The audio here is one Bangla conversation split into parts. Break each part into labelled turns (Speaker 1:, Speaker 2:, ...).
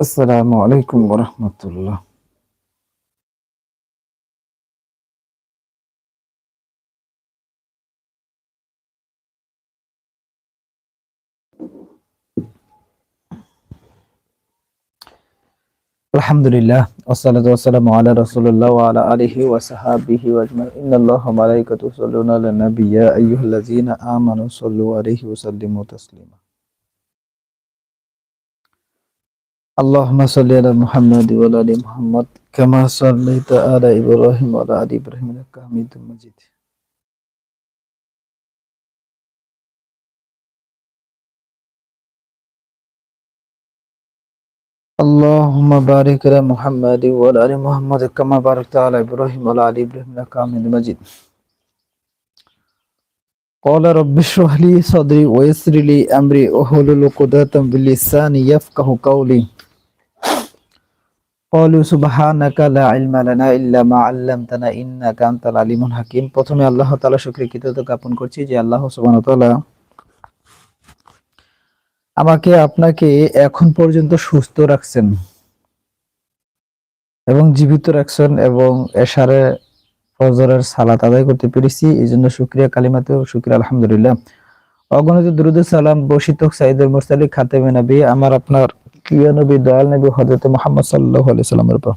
Speaker 1: আসসালামু আলাইকুম রহমতুল্লাহ আলহামদুলিল্লাহ ওয়াসসালাতু ওয়াসসালামু আলা রাসূলিল্লাহ ওয়া আলা আলিহি ওয়া সাহবিহি ওয়া আজমাইন ইন্নাল্লাহা ওয়া মালাইকাতুহু ইউসাল্লুনা আলান নবী ইয়া আইয়ুহাল্লাযীনা আমানু সাল্লু আলাইহি ওয়া اللهم صل على محمد وعلى آل محمد كما صليت على إبراهيم وعلى آل إبراهيم إنك حميد مجيد. اللهم بارك على محمد وعلى آل محمد كما باركت على إبراهيم وعلى آل إبراهيم إنك حميد مجيد. قال رب اشرح لي صدري ويسر لي أمري واحلل عقدة من لساني يفقهوا قولي. কলু সুবাহানাকা প্রথমে আল্লাহ তাআলা শুকরিয়া কৃতজ্ঞতা জ্ঞাপন করছি যে আল্লাহ সুবহানাহু তাআলা আমাকে আপনাকে এখন পর্যন্ত সুস্থ রাখছেন এবং জীবিত রাখছেন এবং এশারে ফজরের সালাত আদায় করতে পেরেছি। এই জন্য শুক্রিয়া কালিমাতে শুক্রিয়া, আলহামদুলিল্লাহ। অগণিত দুরুদ সালাম বসিতক সাইদুল মুরসালি খাতেমে নবী, আমার, আপনার প্রিয় দয়াল নবী হযরত মুহাম্মদ সাল্লাল্লাহু আলাইহি সাল্লামের উপর।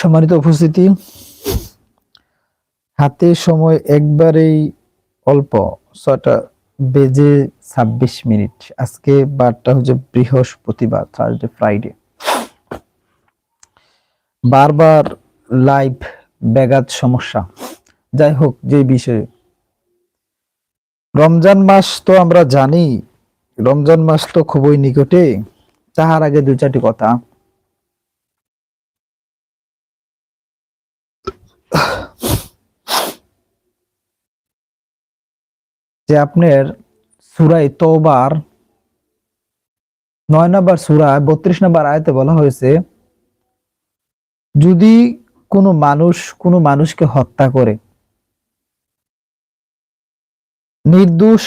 Speaker 1: সম্মানিত উপস্থিতি, হাতে সময় একবারেই অল্প ছটা বেজে ছাব্বিশ মিনিট। আজকে বারটা হচ্ছে বৃহস্পতিবার থার্সডে ফ্রাইডে বারবার লাইভ ব্যাঘাত সমস্যা। যাই হোক, যে বিষয়ে। রমজান মাস তো আমরা জানি রমজান মাস তো খুবই নিকটে, তাহার আগে দু চারটি কথা। যে আপনার সুরাই তোবার নয় নম্বর সুরা বত্রিশ নম্বর আয়তে বলা হয়েছে, যদি কোনো মানুষ কোনো মানুষকে হত্যা করে, নির্দোষ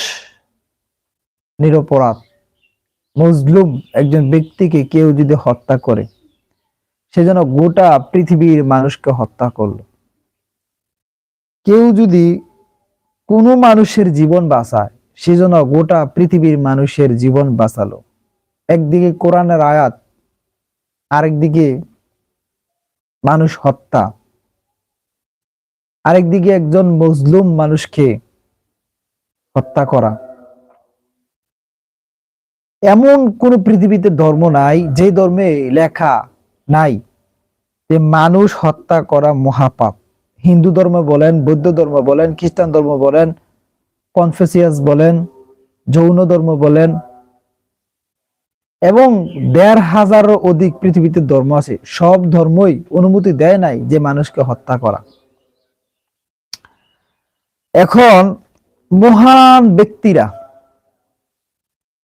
Speaker 1: নিরপরাধ। মজলুম একজন ব্যক্তিকে কেউ যদি হত্যা করে, সে যেন গোটা পৃথিবীর মানুষকে হত্যা করল। কেউ যদি কোনো মানুষের জীবন বাঁচায় সেজন্য গোটা পৃথিবীর মানুষের জীবন বাঁচালো। একদিকে কোরআনের আয়াত, আরেকদিকে মানুষ হত্যা। আরেকদিকে একজন মজলুম মানুষকে হত্যা করা। এমন কোন পৃথিবীতে ধর্ম নাই, যে ধর্মে লেখা নাই যে মানুষ হত্যা করা মহাপাপ। হিন্দু ধর্ম বলেন, বৌদ্ধ ধর্ম বলেন, খ্রিস্টান ধর্ম বলেন, কনফেসিয়াস বলেন, যৌন ধর্ম বলেন, এবং দেড় হাজারও অধিক পৃথিবীতে ধর্ম আছে। সব ধর্মই অনুমতি দেয় নাই যে মানুষকে হত্যা করা। এখন মহান ব্যক্তিরা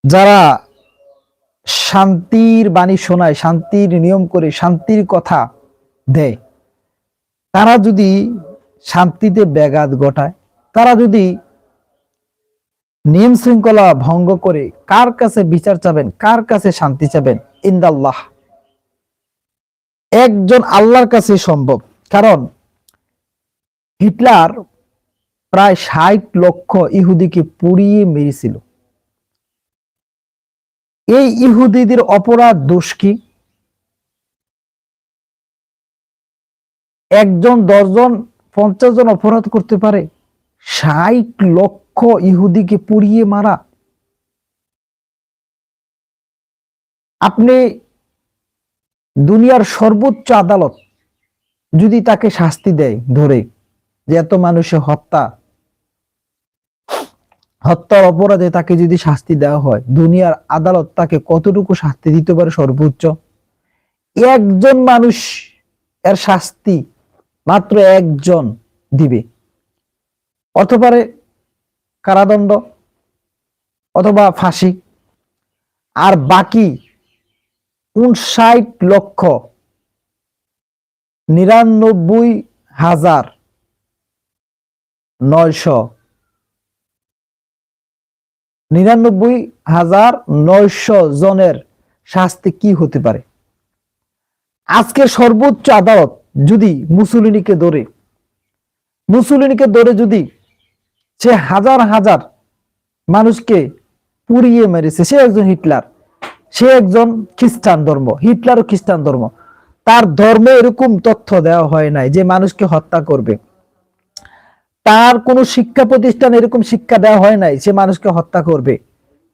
Speaker 1: যারা শান্তির বাণী শোনায়, শান্তির নিয়ম করে, শান্তির কথা দেয়। তারা যদি শান্তিতে ব্যাঘাত ঘটায়, তারা যদি নিয়ম শৃঙ্খলা ভঙ্গ করে, কার কাছে বিচার চাবেন, কার কাছে শান্তি চাবেন? ইন্দাল্লাহ। একজন আল্লাহর কাছে সম্ভব। কারণ হিটলার প্রায় ষাট লক্ষ ইহুদিকে পুড়িয়ে মেরেছিল। এই ইহুদিদের অপরাধ দোষ কি? একজন, দশজন পঞ্চাশ জন অপরাধ করতে পারে? ষাট লক্ষ ইহুদিকে পুড়িয়ে মারা। আপনি দুনিয়ার সর্বোচ্চ আদালত যদি তাকে শাস্তি দেয় ধরে যে এত মানুষের হত্যা হত্যার অপরাধে তাকে যদি শাস্তি দেওয়া হয়, দুনিয়ার আদালত তাকে কতটুকু শাস্তি দিতে পারে সর্বোচ্চ? একজন মানুষ এর শাস্তি মাত্র একজন দিবে। অথবা কারাদণ্ড অথবা ফাঁসি। আর বাকি উনষাট লক্ষ নিরানব্বই হাজার নয়শ নিরানব্বই হাজার নয়শো জনের শাস্তি কি হতে পারে? আজকের সর্বোচ্চ আদালত যদি মুসুলিনীকে ধরে মুসুলিনীকে ধরে যদি সে হাজার হাজার মানুষকে পুড়িয়ে মেরেছে, সে একজন হিটলার, সে একজন খ্রিস্টান ধর্ম হিটলারও খ্রিস্টান ধর্ম, তার ধর্মে এরকম তথ্য দেওয়া হয় নাই যে মানুষকে হত্যা করবে। তার কোনো শিক্ষা প্রতিষ্ঠান এরকম শিক্ষা দেওয়া হয় নাই সে মানুষকে হত্যা করবে।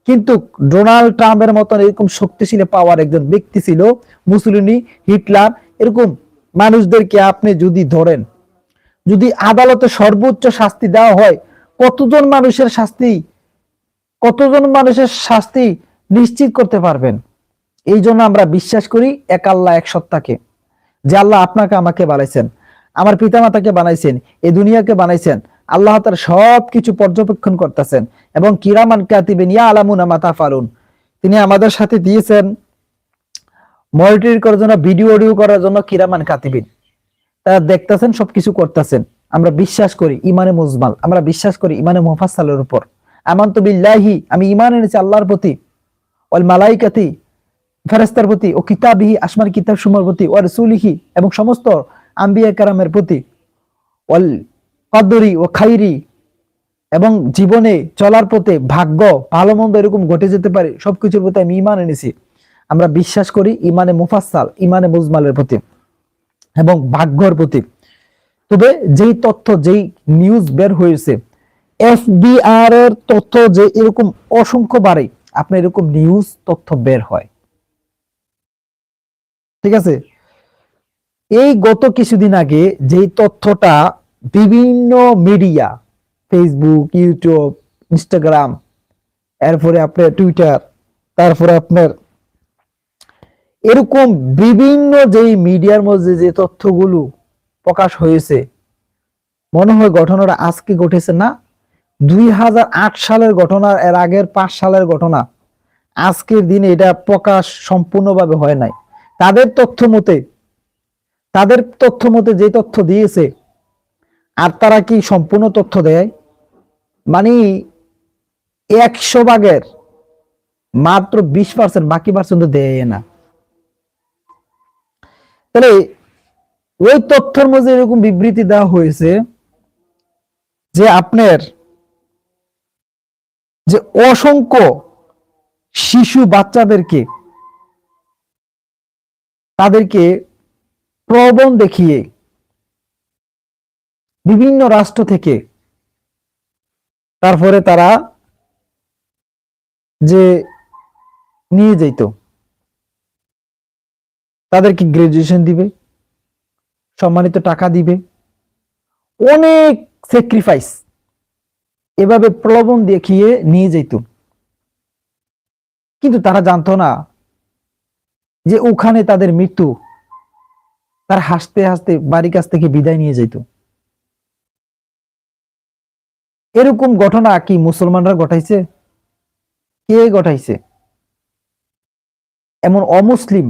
Speaker 1: কিন্তু ডোনাল্ড ট্রাম্পের মতন এরকম শক্তিশালী পাওয়ার একজন ব্যক্তি ছিল, মুসলিনি, হিটলার, এরকম মানুষদেরকে আপনি যদি ধরেন, যদি আদালতে সর্বোচ্চ শাস্তি দেওয়া হয়, কতজন মানুষের শাস্তি, কতজন মানুষের শাস্তি নিশ্চিত করতে পারবেন? এই জন্য আমরা বিশ্বাস করি এক আল্লাহ, এক সত্তাকে। যে আল্লাহ আপনাকে, আমাকে বানাইছেন। আমার পিতামাতাকে বানাইছেন এই দুনিয়াকে বানাইছেন, আল্লাহ তার সব কিছু পর্যবেক্ষণ করতেছেন, এবং কিরামান কাতিবেন ইয়া আলামুনা মাতা ফালুন তিনি আমাদের সাথে দিয়েছেন করার জন্য, ভিডিও অডিও করার জন্য কিরামান কাতিবিন। তারা দেখতেছেন, সবকিছু করতেছেন। আমরা বিশ্বাস করি ইমানে মুজমাল, আমরা বিশ্বাস করি ইমানে মুফাসালের উপর। আমান তো বিল্লাহি, আমি ইমান এনেছি আল্লাহর প্রতি, ওয়াল মালাইকাতি ফেরেস্তার প্রতি, ও কিতাবিহি আসমান কিতাব সুমার প্রতি ও রসুলিহি, এবং সমস্ত আম্বিয়া কারামের প্রতি কদরি ও খাইরি এবং জীবনে চলার পথে ভাগ্য ভালো মন্দ এরকম ঘটে যেতে পারে, সবকিছুর প্রতি আমি ইমান এনেছি। আমরা বিশ্বাস করি ইমানে মুফাসাল ইমানে মুজমালের প্রতি এবং ভাগ্যর প্রতি। তবে যেই তথ্য, যেই নিউজ বের হয়েছে, এফবিআর এর তথ্য যে এরকম অসংখ্য বারে আপনার এরকম নিউজ তথ্য বের হয়। ঠিক আছে? এই গত কিছুদিন আগে যে তথ্যটা বিভিন্ন মিডিয়া ফেসবুক ইউটিউব ইনস্টাগ্রাম এরপরে আপনার টুইটার তারপরে আপনার এরকম বিভিন্ন যেই মিডিয়ার মধ্যে যে তথ্যগুলো প্রকাশ হয়েছে, মনে হয় ঘটনাটা আজকে ঘটেছে না, দুই হাজার আট সালের ঘটনা, এর আগের পাঁচ সালের ঘটনা, আজকের দিনে এটা প্রকাশ সম্পূর্ণভাবে হয় নাই। তাদের তথ্য মতে তাদের তথ্য মতে যে তথ্য দিয়েছে, আর তারা কি সম্পূর্ণ তথ্য দেয়? মানে একশো ভাগের মাত্র বিশ পার্সেন্ট, বাকি পার্সেন্ট দেয় না। তাহলে ওই তথ্যের মধ্যে এরকম বিবৃতি দেওয়া হয়েছে যে আপনার যে অসংখ্য শিশু বাচ্চাদেরকে, তাদেরকে প্রবণ দেখিয়ে বিভিন্ন রাষ্ট্র থেকে তারপরে তারা যে নিয়ে যেত তাদেরকে গ্রাজুয়েশন দিবে, সম্মানিত টাকা দিবে। অনেক স্যাক্রিফাইস এভাবে প্রলোভন দেখিয়ে নিয়ে যেত কিন্তু তারা জানতো না যে ওখানে তাদের মৃত্যু তার হাসতে হাসতে বাড়ির কাছ থেকে বিদায় নিয়ে যেত এরকম ঘটনা কি মুসলমানরা ঘটাইছে? কে ঘটাইছে? এমন অমুসলিম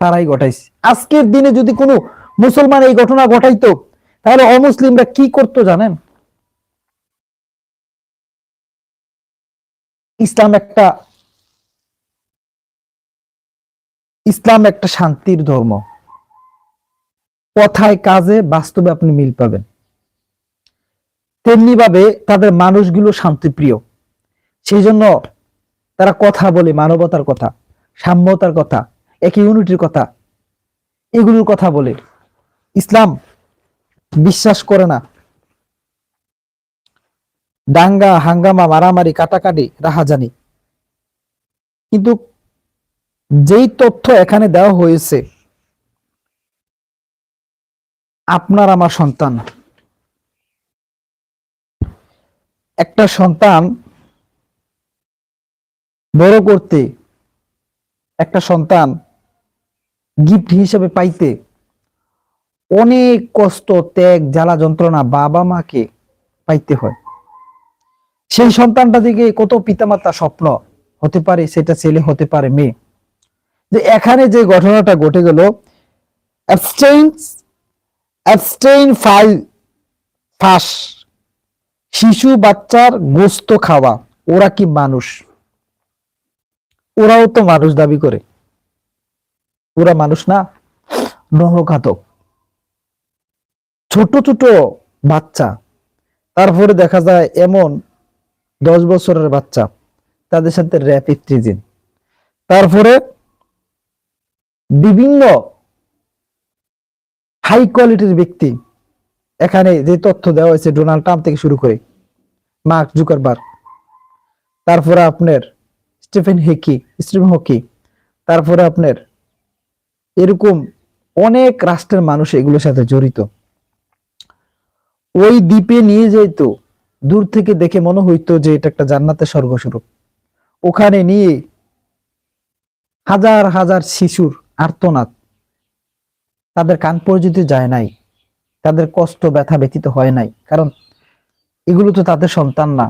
Speaker 1: তারাই ঘটাইছে। আজকের দিনে যদি কোনো মুসলমান এই ঘটনা ঘটাইতো, তাহলে অমুসলিমরা কি করতো জানেন? ইসলাম একটা ইসলাম একটা শান্তির ধর্ম। কথায়, কাজে, বাস্তবে আপনি মিল পাবেন। তেমনি ভাবে তাদের মানুষগুলো শান্তিপ্রিয়। সেই জন্য তারা কথা বলে, মানবতার কথা, সাম্যতার কথা, এক ইউনিটির কথা, এগুলোর কথা বলে। ইসলাম বিশ্বাস করে না। দাঙ্গা, হাঙ্গামা, মারামারি, কাটাকাটি, রাহাজানি। কিন্তু যেই তথ্য এখানে দেওয়া হয়েছে আপনার আমার সন্তান। একটা সন্তান বড় করতে, একটা সন্তান গিফট হিসেবে পাইতে অনেক কষ্ট, ত্যাগ, জ্বালা যন্ত্রণা বাবা মাকে পাইতে হয়। সেই সন্তানটা থেকে কত পিতামাতা স্বপ্ন হতে পারে, সেটা ছেলে হতে পারে, মেয়ে। যে এখানে যে ঘটনাটা ঘটে গেল অ্যাবস্টেইন ফাইল ফাঁস। শিশু বাচ্চার গোস্ত খাওয়া, ওরা কি মানুষ? ওরাও তো মানুষ দাবি করে। ওরা মানুষ না, নরঘাতক। ছোট ছোট বাচ্চা, তারপরে দেখা যায় এমন দশ বছরের বাচ্চা, তাদের সাথে র্যাপ ইফ্রিজিন তারপরে বিভিন্ন হাই কোয়ালিটির ব্যক্তি। এখানে যে তথ্য দেওয়া হয়েছে ডোনাল্ড ট্রাম্প থেকে শুরু করে, মার্ক জুকারবার্গ। তারপরে আপনার স্টিফেন হেকি, স্টিফেন হকি। তারপরে আপনার এরকম অনেক রাষ্ট্রের মানুষ এগুলোর সাথে জড়িত। ওই দ্বীপে নিয়ে যেত, দূর থেকে দেখে মনে হইতো যে এটা একটা জান্নাতের স্বর্গস্বরূপ। ওখানে নিয়ে হাজার হাজার শিশুর আর্তনাদ। তাদের কান পর্যন্ত যায় নাই, তাদের কষ্ট ব্যথা ব্যতীত হয় নাই। কারণ এগুলো তো তাদের সন্তান না।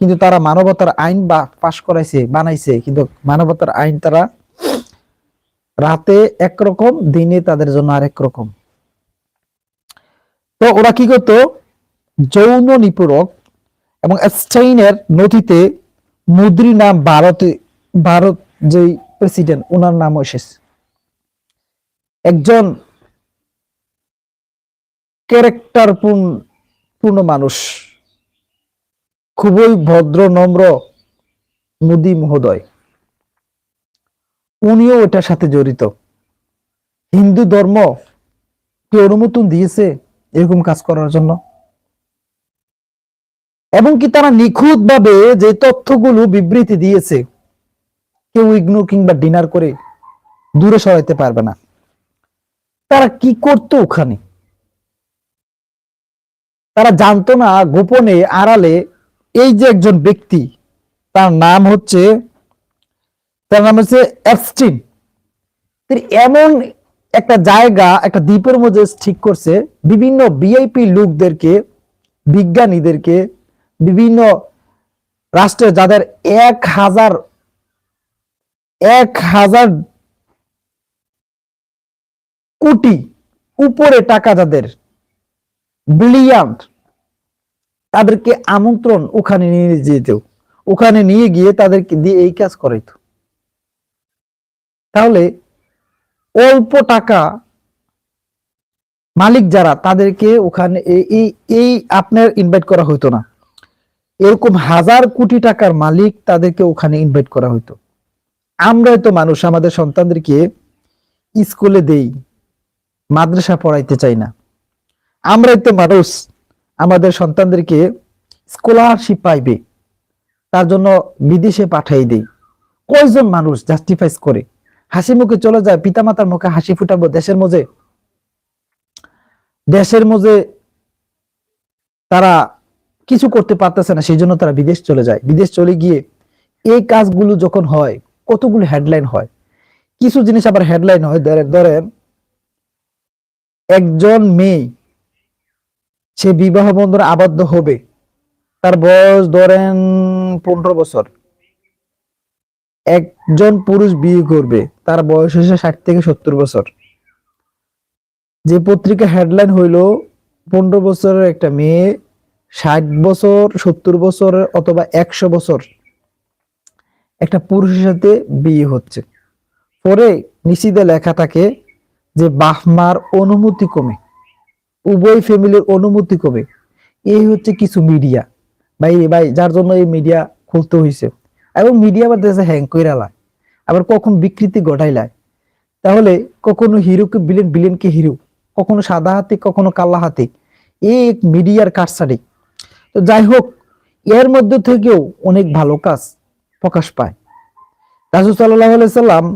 Speaker 1: কিন্তু তারা মানবতার আইন বা পাশ করাইছে, বানাইছে। কিন্তু মানবতার আইন তারা রাতে একরকম, দিনে তাদের জন্য আরেক রকম। তো ওরা কি করতো? যৌন নিপূরক এবং স্টেইনের নথিতে মুদ্রি নাম ভারতে, ভারত যে প্রেসিডেন্ট ওনার নাম এসেছে একজন ক্যারেক্টার পূর্ণ মানুষ। খুবই ভদ্র, নম্র মুদি মহোদয়। উনিও এটার সাথে জড়িত। হিন্দু ধর্ম কি অনুমোদন দিয়েছে এরকম কাজ করার জন্য। এবং কি তারা নিখুঁত ভাবে যে তথ্যগুলো বিবৃতি দিয়েছে, কেউ ইগনোর কিংবা ডিনার করে দূরে সরাইতে পারবে না। তারা কি করতো ওখানে? তারা জানতো না গোপনে, আড়ালে এই যে একজন ব্যক্তি, তার নাম হচ্ছে, তার নাম হচ্ছে অ্যাপস্টিন এমন একটা জায়গা, একটা দ্বীপের মধ্যে ঠিক করছে, বিভিন্ন ভিআইপি লোকদেরকে, বিজ্ঞানীদেরকে, বিভিন্ন রাষ্ট্রে যাদের এক হাজার এক হাজার কোটি উপরে টাকা যাদের ব্রিলিয়ান্ট। তাদেরকে আমন্ত্রণ ওখানে নিয়ে যেত ওখানে নিয়ে গিয়ে তাদেরকে দিয়ে এই কাজ করাইতো। তাহলে অল্প টাকা মালিক যারা, তাদেরকে ওখানে এই এই আপনার ইনভাইট করা হইতো না। এরকম হাজার কোটি টাকার মালিক তাদেরকে ওখানে ইনভাইট করা হইতো। আমরাই তো মানুষ, আমাদের সন্তানদেরকে স্কুলে দেই, মাদ্রাসা পড়াইতে চাই না। আমরাই তো মানুষ, আমাদের সন্তানদেরকে স্কলারশিপ পাইবে, তার জন্য বিদেশে পাঠাই দেই। কয়জন মানুষ জাস্টিফাইস করে? হাসি মুখে চলে যায়, পিতামাতার মুখে হাসি ফুটাবো দেশের মজে? দেশের মজে তারা কিছু করতে পারতেছে না সেই জন্য তারা বিদেশ চলে যায়। বিদেশ চলে গিয়ে এই কাজগুলো যখন হয়, কতগুলো হেডলাইন হয়? কিছু জিনিস আবার হেডলাইন হয় ধরেন, একজন মেয়ে সে বিবাহ বন্ধনে আবদ্ধ হবে। তার বয়স ধরেন পনেরো বছর। একজন পুরুষ বিয়ে করবে, তার বয়স হচ্ছে ষাট থেকে সত্তর বছর। যে পত্রিকা হেডলাইন হইল, পনেরো বছরের একটা মেয়ে, ষাট বছর, সত্তর বছর অথবা একশো বছর একটা পুরুষের সাথে বিয়ে হচ্ছে। পরে নিশিদে লেখা থাকে যে বাহমার অনুমতি কমে। উভয় ফ্যামিলির অনুমতি কবে এই হচ্ছে কিছু মিডিয়া ভাই ভাই, যার জন্য এই মিডিয়া খুলতে হয়েছে এবং মিডিয়া আবার দেশে হ্যাং কইরালায় আবার কখন বিকৃতি ঘটাইলায় তাহলে কখনো হিরোকে বিলেন বিলেনকে হিরো কখনো সাদা হাতি, কখনো কাল্লা হাতি? এই মিডিয়ার কারসারি তো যাই হোক, এর মধ্যে থেকেও অনেক ভালো কাজ প্রকাশ পায়। রাসুল সাল্লাহ সাল্লাম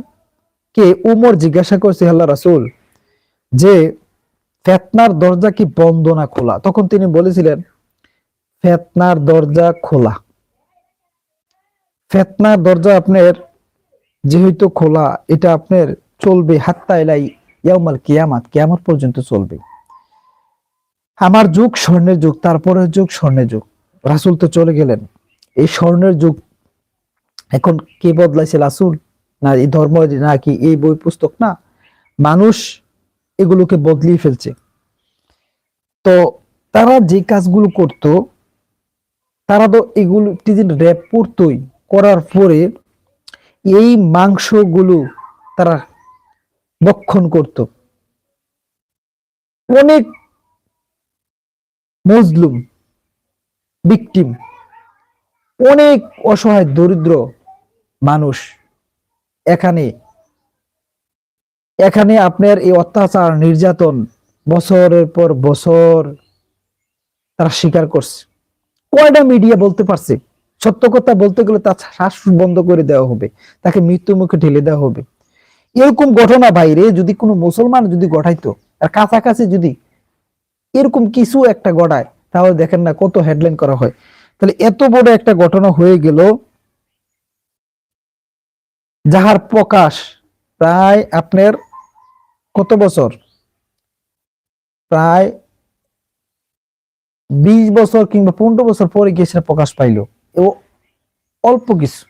Speaker 1: কে উমর জিজ্ঞাসা করছে আল্লাহ রাসুল, যে ফেতনার দরজা কি বন্ধ না খোলা? তখন তিনি বলেছিলেন, ফেতনার দরজা খোলা। ফেতনার দরজা আপনার যেহেতু খোলা, এটা আপনার চলবে হাত্তা এলাই ইয়ামাল কিয়ামাত, কিয়ামত পর্যন্ত চলবে। আমার যুগ স্বর্ণের যুগ, তারপরের যুগ স্বর্ণের যুগ। রাসুল তো চলে গেলেন। এই স্বর্ণের যুগ এখন কে বদলাইছে? রাসুল? না, এই ধর্ম নাকি এই বই পুস্তক? না, মানুষ এগুলোকে বদলিয়ে ফেলছে। তো তারা যে কাজগুলো করত, তারা তো এগুলো প্রতিদিন র্যাপ করতোই করার পরে এই মাংসগুলো তারা ভক্ষণ করত। অনেক মজলুম ভিকটিম অনেক অসহায়, দরিদ্র মানুষ এখানে এখানে আপনার এই অত্যাচার, নির্যাতন বছরের পর বছর তারা স্বীকার করছে। কয়টা মিডিয়া বলতে পারছে? সত্য কথা বলতে গেলে তার শ্বাস বন্ধ করে দেওয়া হবে, তাকে মৃত্যুর মুখে ঠেলে দেওয়া হবে। এরকম ঘটনা বাইরে যদি কোনো মুসলমান যদি ঘটাইতো, আর কাছাকাছি যদি এরকম কিছু একটা ঘটায়, তাহলে দেখেন না কত হেডলাইন করা হয়। তাহলে এত বড় একটা ঘটনা হয়ে গেল, যাহার প্রকাশ প্রায় আপনার কত বছর? প্রায় বিশ বছর কিংবা পনেরো বছর পরে গিয়ে সেটা প্রকাশ পাইল। অল্প কিছু।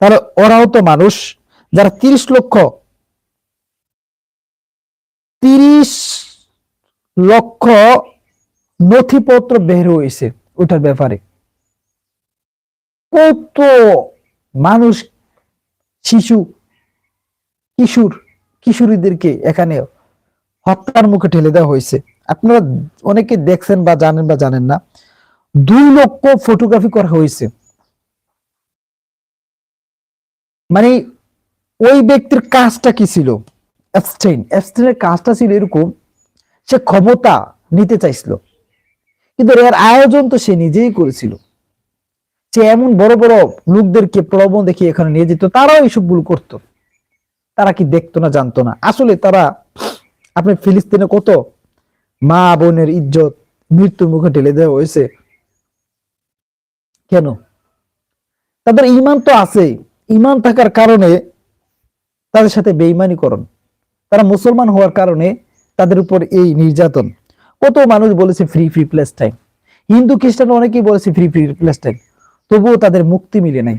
Speaker 1: তাহলে ওরাও তো মানুষ। যারা তিরিশ লক্ষ তিরিশ লক্ষ নথিপত্র বের হয়েছে ওটার ব্যাপারে। কত মানুষ, শিশু, কিশোর কিশোরীদেরকে এখানে হত্যার মুখে ঠেলে দেওয়া হয়েছে। আপনারা অনেকে দেখছেন বা জানেন বা জানেন না, দুই লক্ষ ফটোগ্রাফি করা হয়েছে। মানে ওই ব্যক্তির কাজটা কি ছিল? কাজটা ছিল এরকম, সে ক্ষমতা নিতে চাইছিল, কিন্তু এর আয়োজন তো সে নিজেই করেছিল। সে এমন বড় বড় লোকদেরকে প্রলোভন দেখিয়ে এখানে নিয়ে যেত, তারাও এইসব ভুল করতো। তারা কি দেখতো না, জানতো না। আসলে তারা, আপনি ফিলিস্তিনে কত মা বোনের ইজ্জত, মৃত্যুর মুখে ঢেলে দেওয়া হয়েছে। কেন? তাদের ইমান তো আছে ইমান থাকার কারণে তাদের সাথে বেইমানি বেইমানিকরণ তারা মুসলমান হওয়ার কারণে তাদের উপর এই নির্যাতন। কত মানুষ বলেছে free free place time Hindu, খ্রিস্টান অনেকেই বলেছে ফ্রি ফ্রি প্লেস টাইম তবুও তাদের মুক্তি মিলে নাই।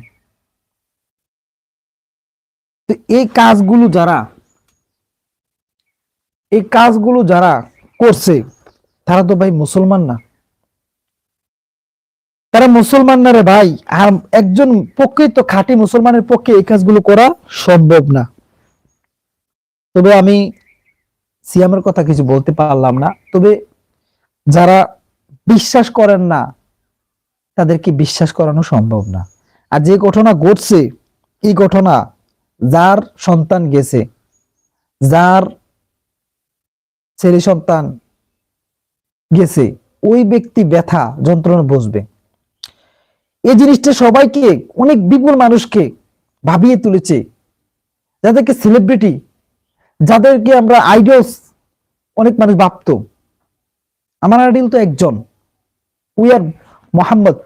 Speaker 1: তো এই কাজগুলো যারা, এই কাজগুলো যারা করছে, তারা তো ভাই মুসলমান না। তারা মুসলমান না রে ভাই। আর একজন প্রকৃত খাঁটি মুসলমানের পক্ষে এই কাজগুলো করা সম্ভব না। তবে আমি সিয়ামের কথা কিছু বলতে পারলাম না। তবে যারা বিশ্বাস করেন না, তাদেরকে বিশ্বাস করানো সম্ভব না। আর যে ঘটনা ঘটছে, এই ঘটনা যার সন্তান গেছে, যার ছেলে সন্তান গেছে, ওই ব্যক্তি ব্যথা যন্ত্রণা বসবে এই জিনিসটা সবাইকে, অনেক বিপুল মানুষকে ভাবিয়ে তুলেছে। যাদেরকে সেলিব্রিটি যাদেরকে আমরা আইডলস অনেক মানুষ ভাবত। আমার আইডল তো একজন। উই আর মোহাম্মদ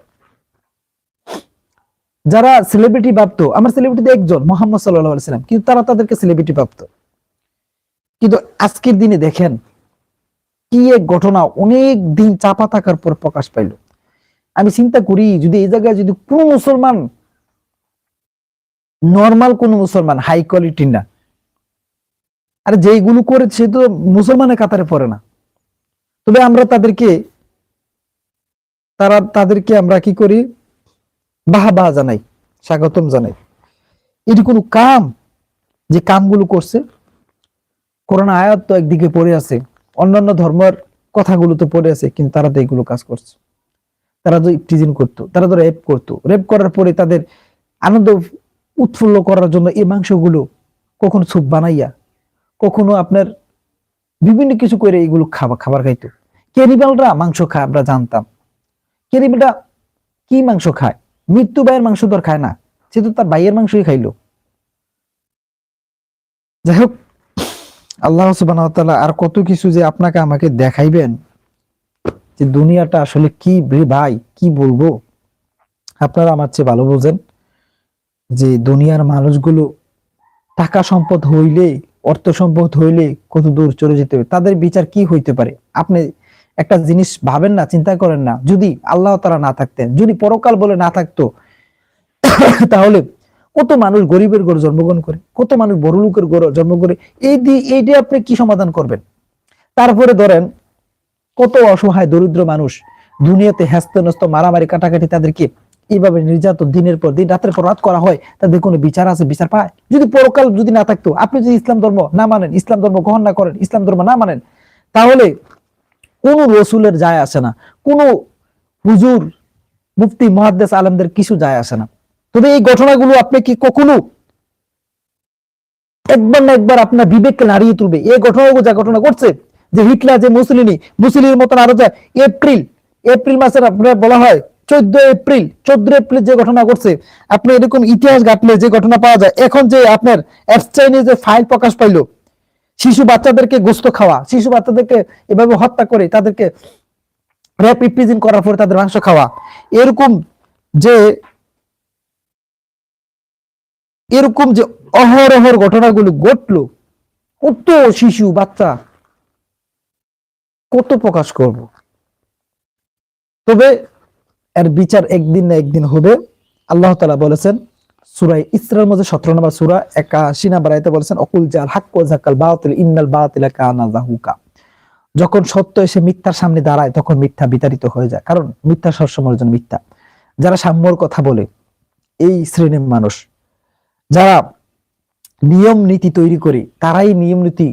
Speaker 1: যারা সেলিব্রিটি ভাবতো, আমার সেলিব্রিটি একজন, মোহাম্মদ সাল্লাহ সাল্লাম। কিন্তু তারা তাদেরকে সেলিব্রিটি ভাবতো। কিন্তু আজকের দিনে দেখেন, কি এক ঘটনা, অনেক দিন চাপা থাকার পর প্রকাশ পাইল। আমি চিন্তা করি, যদি এই জায়গায় যদি কোন মুসলমান নর্মাল কোন মুসলমান হাই কোয়ালিটি না, আর যেইগুলো করে, সে তো মুসলমানের কাতারে পড়ে না। তবে আমরা তাদেরকে, তারা তাদেরকে আমরা কি করি বাহা বাহা জানাই, স্বাগতম জানাই। এটি কোনো কাম যে কামগুলো করছে? করোনা আয়াত তো একদিকে পড়ে আছে, অন্যান্য ধর্মের কথাগুলো তো পড়ে আছে, কিন্তু তারা তো এগুলো কাজ করছে। তারা তো ইফটিজিন করতো, তারা তো রেপ করতো। রেপ করার পরে তাদের আনন্দ উৎফুল্ল করার জন্য এই মাংসগুলো কখনো স্যুপ বানাইয়া, কখনো আপনার বিভিন্ন কিছু করে এগুলো খাবার খাবার খাইতো। কেরিবালরা মাংস খায়, আমরা জানতাম। কেরিবালটা কি মাংস খায়? মৃত্যু ভাইয়ের মাংস তো খায় না, সে তো তার ভাইয়ের মাংসই খাইলো। যাই হোক আল্লাহ সুবাহ আর কত কিছু যে আপনাকে আমাকে দেখাইবেন, যে দুনিয়াটা আসলে কি ভাই, কি বলব? আপনারা আমার চেয়ে ভালো বোঝেন যে দুনিয়ার মানুষগুলো টাকা সম্পদ হইলে, অর্থ সম্পদ হইলে কত দূর চলে যেতে হবে, তাদের বিচার কি হইতে পারে? আপনি একটা জিনিস ভাবেন না, চিন্তা করেন না। যদি আল্লাহ তারা না থাকতেন, যদি পরকাল বলে না থাকতো, তাহলে কত মানুষ গরিবের ঘরে জন্মগ্রহণ করে, কত মানুষ বড় লোকের ঘরে জন্ম করে, এই দিয়ে এইটা আপনি কি সমাধান করবেন? তারপরে ধরেন, কত অসহায়, দরিদ্র মানুষ দুনিয়াতে হ্যাস্ত নস্ত মারামারি, কাটাকাটি তাদেরকে এইভাবে নির্যাতন দিনের পর দিন, রাতের পর রাত করা হয়, তাদের কোনো বিচার আছে, বিচার পায়? যদি পরকাল যদি না থাকতো, আপনি যদি ইসলাম ধর্ম না মানেন, ইসলাম ধর্ম গ্রহণ না করেন, ইসলাম ধর্ম না মানেন, তাহলে কোন রসুলের যায় আসে না, কোন হুজুর, মুফতি, মহাদ্দেস আলমদের কিছু যায় আসে না। তবে এই ঘটনাগুলো আপনি কি কখনো একবার না একবার আপনার বিবেককে নাড়িয়ে তুলবে? এই ঘটনাগুলো যা ঘটনা ঘটছে, যে হিটলার, যে মুসলিনি মুসলিমের মতন আরও যা এপ্রিল এপ্রিল মাসের আপনার বলা হয় চোদ্দ এপ্রিল চোদ্দ এপ্রিল যে ঘটনা ঘটছে, আপনি এরকম ইতিহাস ঘাটলে যে ঘটনা পাওয়া যায়, এখন যে আপনার যে ফাইল প্রকাশ পাইলো শিশু বাচ্চাদেরকে গোস্ত খাওয়া, শিশু বাচ্চাদেরকে এভাবে হত্যা করে তাদেরকে র্যাপ রিপ্রেজেন্ট করার পরে তাদের মাংস খাওয়া, এরকম যে এরকম যে অহরহর ঘটনাগুলো ঘটলো, কত শিশু বাচ্চা কত প্রকাশ করব? তবে এর বিচার একদিন না একদিন হবে। আল্লাহ তালা বলেছেন সুরাই ইসরার মধ্যে সতেরো নম্বর সুরা একাশি নাম্বার আয়তে বলেছেন, অকুল জাল হাক্ক জাকাল বাতিল, ইন্নাল বাতিল কানা জাহুকা। যখন সত্য এসে মিথ্যার সামনে দাঁড়ায়, তখন মিথ্যা বিতাড়িত হয়ে যায়। কারণ মিথ্যা সবসময়ের জন্য মিথ্যা। যারা সাম্যর কথা বলে, এই শ্রেণির মানুষ, যারা নিয়ম নীতি তৈরি করে, তারাই নিয়ম নীতি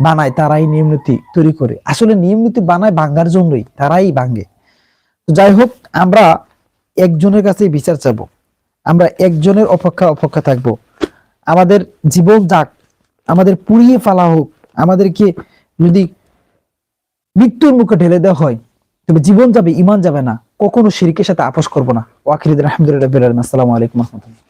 Speaker 1: বানায়, তারাই নিয়ম নীতি তৈরি করে। আসলে নিয়ম নীতি বানায় ভাঙ্গার জন্যই, তারাই ভাঙ্গে যাই হোক, আমরা একজনের কাছে বিচার চাবো। আমরা একজনের অপেক্ষা অপেক্ষা থাকব। আমাদের জীবন যাক, আমাদের পুড়িয়ে ফেলা হোক, আমাদেরকে যদি মৃত্যুর মুখে ঢেলে দেওয়া হয়, তবে জীবন যাবে, ইমান যাবে না। কখনো শিরিকের সাথে আপোষ করব না। ওয়াকিরিদ আলহামদুলিল্লাহ আসসালামু আলাইকুম রহমতুল্লাহ।